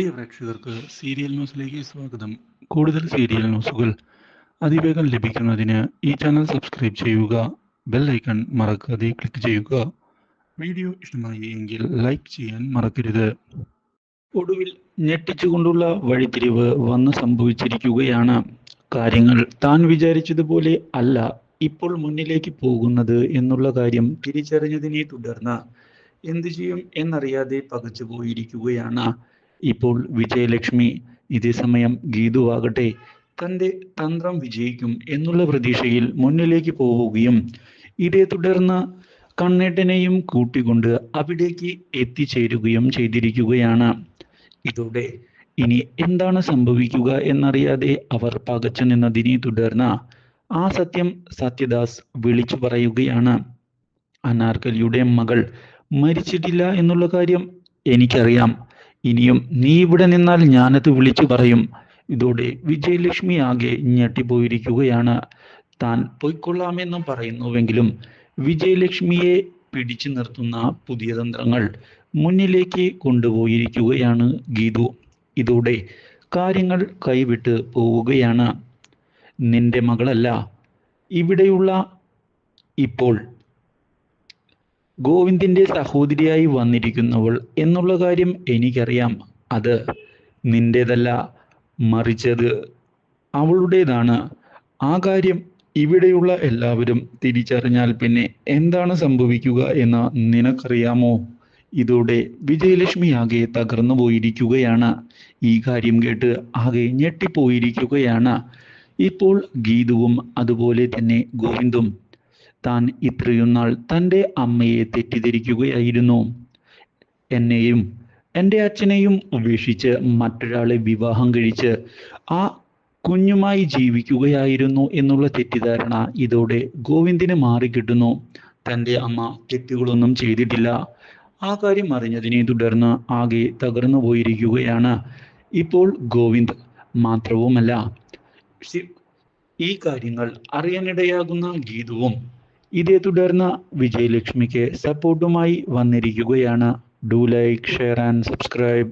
പ്രിയ പ്രേക്ഷകർക്ക് സീരിയൽ ന്യൂസിലേക്ക് സ്വാഗതം. കൂടുതൽ സീരിയൽ ന്യൂസുകൾ അതിവേഗം ലഭിക്കുന്നതിന് ഈ ചാനൽ സബ്സ്ക്രൈബ് ചെയ്യുക ബെൽ ഐക്കൺ മറക്കാതെ ക്ലിക്ക് ചെയ്യുക. വീഡിയോ ഇഷ്ടമായി എങ്കിൽ ലൈക്ക് ചെയ്യാൻ മറക്കരുത്. ഒടുവിൽ ഞെട്ടിച്ചുകൊണ്ടുള്ള വഴിത്തിരിവ് വന്ന് സംഭവിച്ചിരിക്കുകയാണ്. കാര്യങ്ങൾ താൻ വിചാരിച്ചതുപോലെ അല്ല ഇപ്പോൾ മുന്നിലേക്ക് പോകുന്നത് എന്നുള്ള കാര്യം തിരിച്ചറിഞ്ഞതിനെ തുടർന്ന് എന്തു ചെയ്യും എന്നറിയാതെ പകച്ചു പോയിരിക്കുകയാണ് ഇപ്പോൾ വിജയലക്ഷ്മി ഇതേ സമയം ഗീതുവാകട്ടെ തന്റെ തന്ത്രം വിജയിക്കും എന്നുള്ള പ്രതീക്ഷയിൽ മുന്നിലേക്ക് പോവുകയും ഇതേ തുടർന്ന് കണ്ണേട്ടനെയും കൂട്ടിക്കൊണ്ട് അവിടേക്ക് എത്തിച്ചേരുകയും ചെയ്തിരിക്കുകയാണ്. ഇതോടെ ഇനി എന്താണ് സംഭവിക്കുക എന്നറിയാതെ അവർ പകച്ചു നിന്നതിനെ തുടർന്ന് ആ സത്യം സത്യദാസ് വിളിച്ചു പറയുകയാണ്. അനാർക്കലിയുടെ മകൾ മരിച്ചിട്ടില്ല എന്നുള്ള കാര്യം എനിക്കറിയാം. ഇനിയും നീ ഇവിടെ നിന്നാൽ ഞാനത് വിളിച്ചു പറയും. ഇതോടെ വിജയലക്ഷ്മി ആകെ ഞെട്ടിപ്പോയിരിക്കുകയാണ്. താൻ പൊയ്ക്കൊള്ളാമെന്ന് പറയുന്നുവെങ്കിലും വിജയലക്ഷ്മിയെ പിടിച്ചു നിർത്തുന്ന പുതിയ തന്ത്രങ്ങൾ മുന്നിലേക്ക് കൊണ്ടുപോയിരിക്കുകയാണ് ഗീതു. ഇതോടെ കാര്യങ്ങൾ കൈവിട്ട് പോവുകയാണ്. നിന്റെ മകളല്ല. ഇവിടെയുള്ള ഇപ്പോൾ ഗോവിന്ദിന്റെ സഹോദരിയായി വന്നിരിക്കുന്നവൾ എന്നുള്ള കാര്യം എനിക്കറിയാം. അത് നിന്റേതല്ല മറിച്ചത് അവളുടേതാണ്. ആ കാര്യം ഇവിടെയുള്ള എല്ലാവരും തിരിച്ചറിഞ്ഞാൽ പിന്നെ എന്താണ് സംഭവിക്കുക എന്ന് നിനക്കറിയാമോ? ഇതോടെ വിജയലക്ഷ്മി ആകെ തകർന്നു പോയിരിക്കുകയാണ്. ഈ കാര്യം കേട്ട് ആകെ ഞെട്ടിപ്പോയിരിക്കുകയാണ്. ഇപ്പോൾ ഗീതുവും അതുപോലെ തന്നെ ഗോവിന്ദും താൻ ഇത്രയും നാൾ തന്റെ അമ്മയെ തെറ്റിദ്ധരിക്കുകയായിരുന്നു. എന്നെയും എന്റെ അച്ഛനെയും ഉപേക്ഷിച്ച് മറ്റൊരാളെ വിവാഹം കഴിച്ച് ആ കുഞ്ഞുമായി ജീവിക്കുകയായിരുന്നു എന്നുള്ള തെറ്റിദ്ധാരണ ഇതോടെ ഗോവിന്ദിന് മാറിക്കിട്ടുന്നു തന്റെ അമ്മ തെറ്റുകളൊന്നും ചെയ്തിട്ടില്ല. ആ കാര്യം അറിഞ്ഞതിനെ തുടർന്ന് ആകെ തകർന്നു പോയിരിക്കുകയാണ്. ഇപ്പോൾ ഗോവിന്ദ് മാത്രവുമല്ല ഈ കാര്യങ്ങൾ അറിയാനിടയാകുന്ന ഗീതുവും ഇതേ തുടർന്ന് വിജയലക്ഷ്മിക്ക് സപ്പോർട്ടുമായി വന്നിരിക്കുകയാണ്. Do like share and subscribe